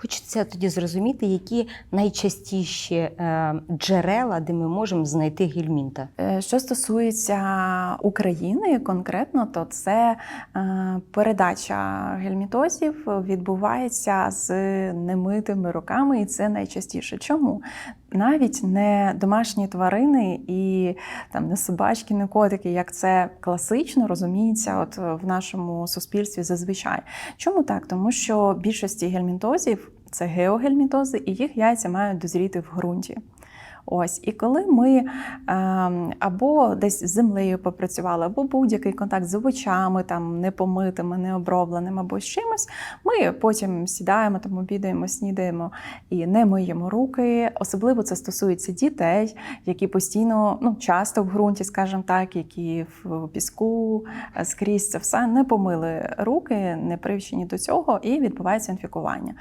Хочеться тоді зрозуміти, які найчастіші е, джерела, де ми можемо знайти гельмінта. Е, Що стосується України конкретно, то це е, передача гельмітозів відбувається з немитими руками, і це найчастіше. Чому? Навіть не домашні тварини і там не собачки, не котики, як це класично розуміється, от в нашому суспільстві зазвичай. Чому так? Тому що більшості гельмінтозів це геогельмінтози, і їх яйця мають дозріти в ґрунті. Ось, і коли ми ем, або десь з землею попрацювали, або будь-який контакт з овочами, там непомитими, необробленим, або з чимось, ми потім сідаємо, там обідаємо, снідаємо і не миємо руки. Особливо це стосується дітей, які постійно, ну часто в ґрунті, скажімо так, які в піску е, скрізь це все не помили руки, не привчені до цього, і відбувається інфікування.